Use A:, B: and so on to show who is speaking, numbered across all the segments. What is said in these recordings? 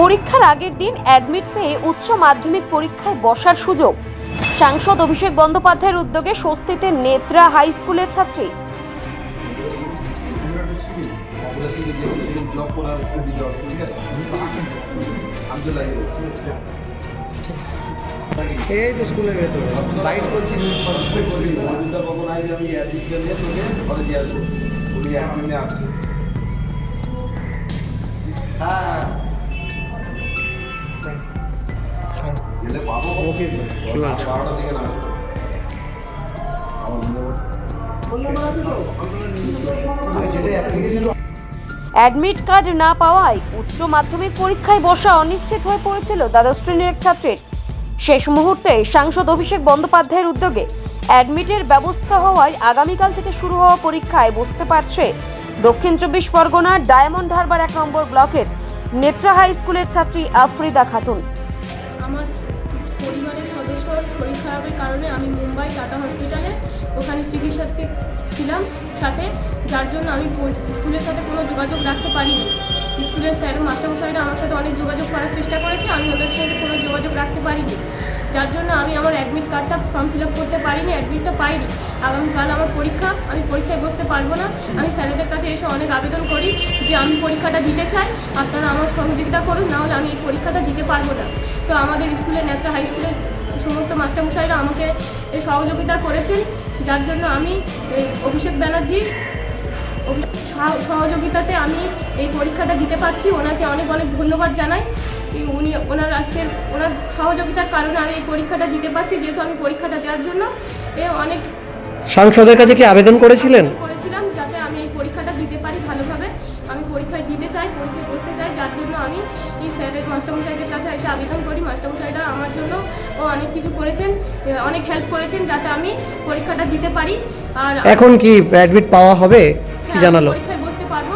A: পরীক্ষার আগের দিন অ্যাডমিট পেয়ে উচ্চ মাধ্যমিক পরীক্ষায় বসার সুযোগ। সাংসদ অভিষেক বন্দ্যোপাধ্যায়ের উদ্যোগে স্বস্তিতে নেত্রা হাই স্কুলের ছাত্রী।
B: জব করার সুবিধা ঠিক আছে আব্দুল্লাহ
C: এই তো স্কুলের ভেতরে। লাইট করছি।
B: আমি অ্যাডমিশন নিয়ে তোকে ঘরে দিয়ে আসব উনি একদিনে আসছে হ্যাঁ। গেলে পাবো।
C: ওকে
B: বারোটার দিকে অ্যাপ্লিকেশন
A: অ্যাডমিট কার্ড না পাওয়ায় উচ্চ মাধ্যমিক পরীক্ষায় বসা অনিশ্চিত হয়ে পড়েছিল দ্বাদশ শ্রেণির এক ছাত্রীর। শেষ মুহূর্তে সাংসদ অভিষেক বন্দ্যোপাধ্যায়ের উদ্যোগে অ্যাডমিটের ব্যবস্থা হওয়ায় আগামীকাল থেকে শুরু হওয়া পরীক্ষায় বসতে পারছে দক্ষিণ চব্বিশ পরগনার ডায়মন্ড হারবার এক নম্বর ব্লকের নেত্রা হাই স্কুলের ছাত্রী আফরিদা খাতুন।
D: আমার পরিবারের সদস্যর শরীর খারাপের কারণে আমি মুম্বাই টাটা হসপিটালে ওখানে চিকিৎসাতে ছিলাম সাথে, যার জন্য আমি স্কুলের সাথে কোনো যোগাযোগ রাখতে পারিনি। স্কুলের স্যার মাস্টারমশাইরা আমার সাথে অনেক যোগাযোগ করার চেষ্টা করেছে, আমি ওদের সাথে কোনো যোগাযোগ রাখতে পারিনি। যার জন্য আমি আমার অ্যাডমিট কার্ডটা ফর্ম ফিল আপ করতে পারিনি অ্যাডমিটটা পাইনি। আগামীকাল আমার পরীক্ষা, আমি পরীক্ষায় বসতে পারব না। আমি স্যারেদের কাছে এসে অনেক আবেদন করি যে আমি পরীক্ষাটা দিতে চাই, আপনারা আমার সহযোগিতা করুন নাহলে আমি এই পরীক্ষাটা দিতে পারব না। তো আমাদের স্কুলে নেত্রা হাই স্কুলের সমস্ত মাস্টারমশাইরা আমাকে সহযোগিতা করেছেন, যার জন্য আমি অভিষেক ব্যানার্জি সহযোগিতাতে আমি এই পরীক্ষাটা দিতে পারছি। ওনাকে অনেক অনেক ধন্যবাদ জানাই। উনি ওনার আজকের ওনার সহযোগিতার কারণে আমি এই পরীক্ষাটা দিতে পারছি যেহেতু আমি পরীক্ষাটা দেওয়ার জন্য। এ অনেক
C: সাংসদের কাছে কি আবেদন করেছিলেন?
D: করেছিলাম যাতে আমি এই পরীক্ষাটা দিতে পারি ভালোভাবে। আমি পরীক্ষায় দিতে চাই পরীক্ষায় বসতে চাই যার জন্য আমি এই স্যারের মাস্টারমশাইদের কাছে এসে আবেদন করি। মাস্টারমশাইরা আমার জন্য ও অনেক কিছু করেছেন অনেক হেল্প করেছেন যাতে আমি পরীক্ষাটা দিতে পারি। আর
C: এখন কি অ্যাডমিট পাওয়া হবে? কি
D: হ্যাঁ,
C: জানালো?
D: পরীক্ষায় বসতে পারব।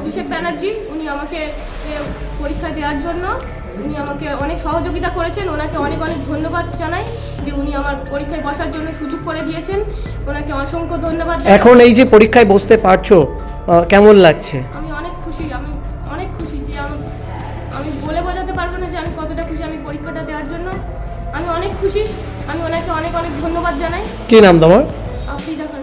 D: অভিষেক ব্যানার্জি উনি আমাকে পরীক্ষা দেওয়ার জন্য উনি আমাকে অনেক সহযোগিতা করেছেন ওনাকে অনেক অনেক ধন্যবাদ জানাই যে উনি আমার পরীক্ষায় বসার জন্য সুযোগ করে দিয়েছেন ওনাকে অসংখ্য ধন্যবাদ
C: এখন এই যে পরীক্ষায় বসতে পারছ কেমন লাগছে?
D: আমি অনেক খুশি আমি অনেক খুশি যে আমি আমি বলে বোঝাতে পারব না যে আমি কতটা খুশি আমি পরীক্ষাটা দেওয়ার জন্য। আমি অনেক খুশি আমি ওনাকে অনেক অনেক ধন্যবাদ জানাই।
C: কি নাম তোমার?
D: আফরিদা খান।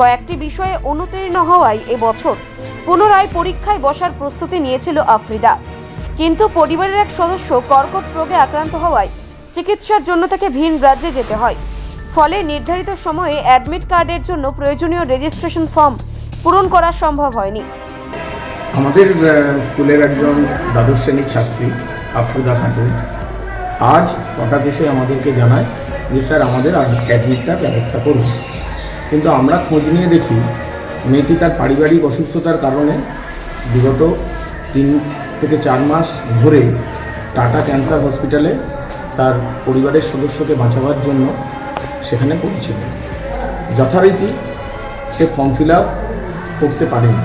A: কয়েকটি বিষয়ে অনুতীর্ণ হওয়ায় এবছর পুনরায় পরীক্ষায় বসার প্রস্তুতি নিয়েছিল আফ্রিদা। কিন্তু পরিবারের এক সদস্য কর্কট রোগে আক্রান্ত হওয়ায় চিকিৎসার জন্য তাকে ভিন রাজ্যে যেতে হয়। ফলে নির্ধারিত সময়ে অ্যাডমিট কার্ডের জন্য প্রয়োজনীয় রেজিস্ট্রেশন ফর্ম পূরণ করা সম্ভব হয়নি।
E: আমাদের স্কুলের একজন দ্বাদশ শ্রেণির ছাত্রী, আফরুদা খাতুন আজ হঠাৎ এসে আমাদেরকে জানায় যে, স্যার, আমাদের অ্যাডমিটটা ব্যবস্থা করুন। কিন্তু আমরা খোঁজ নিয়ে দেখি মেয়েটি তার পারিবারিক অসুস্থতার কারণে বিগত তিন থেকে চার মাস ধরে টাটা ক্যান্সার হসপিটালে তার পরিবারের সদস্যকে বাঁচাবার জন্য সেখানে পড়েছিল। যথারীতি সে ফর্ম ফিল আপ করতে পারেনি।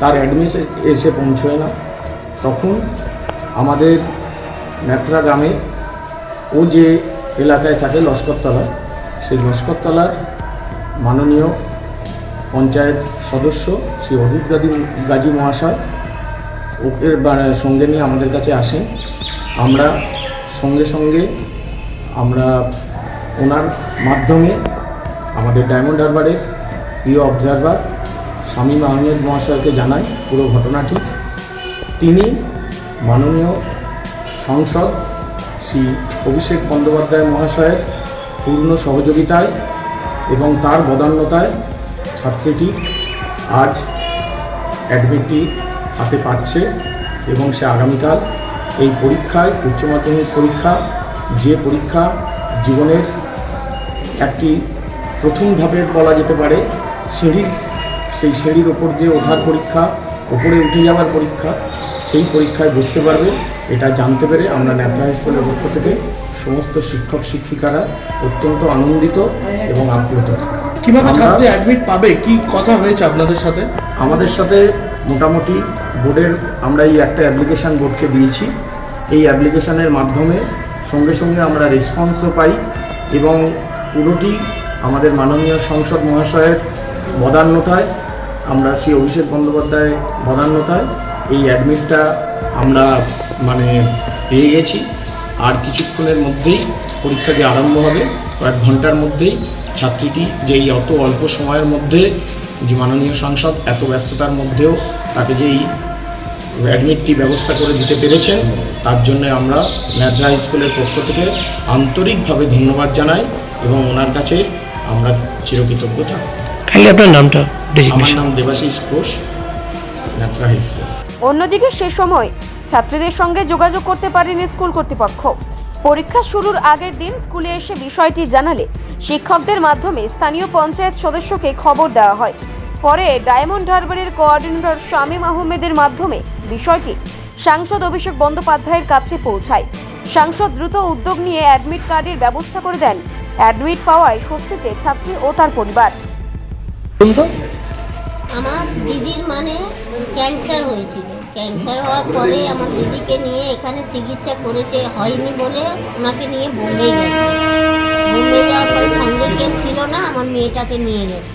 E: তার অ্যাডমিশন এসে পৌঁছয় না। তখন আমাদের ন্যাত্রা গ্রামে ও যে এলাকায় থাকে লস্করতলা, সেই লস্করতলার মাননীয় পঞ্চায়েত সদস্য শ্রী অদূত গাজী গাজী মহাশয়। ওকে সঙ্গে নিয়ে আমাদের কাছে আসেন। আমরা সঙ্গে সঙ্গে আমরা ওনার মাধ্যমে আমাদের ডায়মন্ড হারবারের প্রিয় অবজারভার শামীম আহমেদ মহাশয়কে জানাই পুরো ঘটনাটি। তিনি মাননীয় সংসদ শ্রী অভিষেক বন্দ্যোপাধ্যায় মহাশয়ের পূর্ণ সহযোগিতায় এবং তার বদান্যতায় ছাত্রীটি আজ অ্যাডমিটটি হাতে পাচ্ছে এবং সে আগামীকাল এই পরীক্ষায়, উচ্চ মাধ্যমিক পরীক্ষা, যে পরীক্ষা জীবনের একটি প্রথম ধাপের বলা যেতে পারে, সিঁড়ি, সেই সিঁড়ির ওপর দিয়ে ওঠার পরীক্ষা, ওপরে উঠে যাওয়ার পরীক্ষা, সেই পরীক্ষায় বুঝতে পারবে, এটা জানতে পেরে আমরা ন্যাথা হাই স্কুলের পক্ষ থেকে সমস্ত শিক্ষক শিক্ষিকারা অত্যন্ত আনন্দিত এবং আপ্লুত।
C: কীভাবে ছাত্রী অ্যাডমিট পাবে? কি কথা হয়েছে আপনাদের সাথে?
E: আমাদের সাথে মোটামুটি বোর্ডের আমরা এই একটা অ্যাপ্লিকেশান বোর্ডকে দিয়েছি। এই অ্যাপ্লিকেশানের মাধ্যমে সঙ্গে সঙ্গে আমরা রেসপন্সও পাই এবং পুরোটি আমাদের মাননীয় সংসদ মহাশয়ের বদান্যতায় আমরা শ্রী অভিষেক বন্দ্যোপাধ্যায় বদান্যতায় এই অ্যাডমিটটা আমরা মানে পেয়ে গেছি। আর কিছুক্ষণের মধ্যেই পরীক্ষাটি আরম্ভ হবে কয়েক ঘণ্টার মধ্যেই ছাত্রীটি যে এই অত অল্প সময়ের মধ্যে যে মাননীয় সাংসদ এত ব্যস্ততার মধ্যেও তাকে যেই অ্যাডমিটটি ব্যবস্থা করে দিতে পেরেছেন তার জন্য আমরা ন্যাদ্রা হাই স্কুলের পক্ষ থেকে আন্তরিকভাবে ধন্যবাদ জানাই এবং ওনার কাছে আমরা চিরকৃতজ্ঞ
C: খালি আপনার নামটা
E: আমার নাম দেবাশিস ঘোষ ন্যাদ্রা হাই স্কুল।
A: অন্যদিকে সে সময় ছাত্রীদের সঙ্গে যোগাযোগ করতে পারেনি স্কুল কর্তৃপক্ষ। পরীক্ষা শুরুর আগের দিন স্কুলে এসে বিষয়টি জানালে শিক্ষকদের মাধ্যমে স্থানীয় পঞ্চায়েত সদস্যকে খবর দেওয়া হয়। পরে ডায়মন্ড হারবারের কোঅর্ডিনেটর শামীম আহমেদের মাধ্যমে বিষয়টি সাংসদ অভিষেক বন্দ্যোপাধ্যায়ের কাছে পৌঁছায়। সাংসদ দ্রুত উদ্যোগ নিয়ে অ্যাডমিট কার্ডের ব্যবস্থা করে দেন। অ্যাডমিট পাওয়ায় স্বস্তিতে ছাত্রী ও তার পরিবার।
F: আমার দিদির মানে ক্যান্সার হয়েছিল। ক্যান্সার হওয়ার পরে আমার দিদিকে নিয়ে এখানে চিকিৎসা করেছে, হয়নি বলে ওনাকে নিয়ে বোম্বে গেছে। বোম্বে যাওয়ার পরে সঙ্গে কেউ ছিল না, আমার মেয়েটাকে নিয়ে গেছে।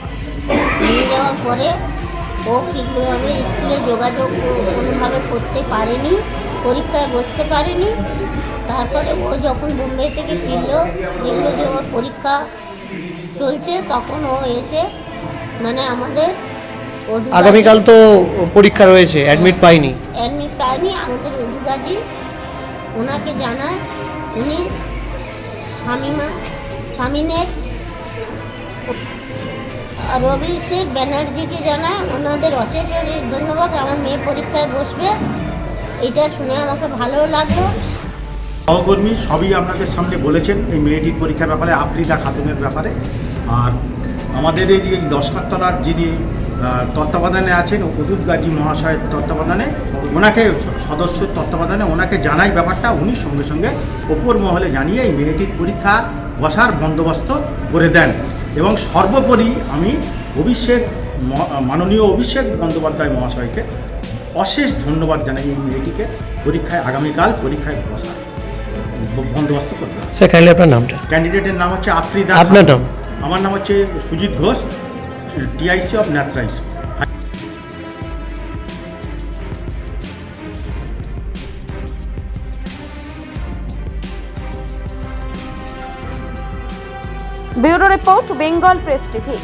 F: নিয়ে যাওয়ার পরে ও কীভাবে স্কুলে যোগাযোগ কোনোভাবে করতে পারেনি, পরীক্ষায় বসতে পারেনি। তারপরে ও যখন বোম্বে থেকে ফিরলো, দেখল যে ওর পরীক্ষা চলছে, তখন ও এসে মানে আমাদের
C: আগামীকাল তো পরীক্ষা রয়েছে অ্যাডমিট পাইনি।
F: এমনি পাইনি আমাদের অধুগাজি ওনাকে জানায় উনি স্বামীমা স্বামীনের আর অভিষেক ব্যানার্জিকে জানায় ওনাদের অশেষ অশেষ ধন্যবাদ আমার মেয়ে পরীক্ষায় বসবে। এটা শুনে আমাকে ভালো লাগল।
G: সহকর্মী সবই আপনাদের সামনে বলেছেন এই মেয়েটির পরীক্ষার ব্যাপারে আফ্রিদা খাতুনের ব্যাপারে। আর আমাদের এই যে দশকাতলার যিনি তত্ত্বাবধানে আছেন অদূত গাজী মহাশয়ের তত্ত্বাবধানে। ওনাকে সদস্য তত্ত্বাবধানে ওনাকে জানাই ব্যাপারটা উনি সঙ্গে সঙ্গে ওপর মহলে জানিয়ে এই মেয়েটির পরীক্ষা বসার বন্দোবস্ত করে দেন। এবং সর্বোপরি আমি অভিষেক মাননীয় অভিষেক বন্দ্যোপাধ্যায় মহাশয়কে অশেষ ধন্যবাদ জানাই এই মেয়েটিকে পরীক্ষায় আগামীকাল পরীক্ষায় বসার বন্দোবস্ত করতে। হবে
C: স্যার আপনার নামটা?
G: ক্যান্ডিডেটের নাম হচ্ছে আফ্রিদা
C: আপনার নাম?
G: আমার নাম হচ্ছে Sujit Ghosh. TIC of ন্যাথরাইস
A: bureau report Bengal press TV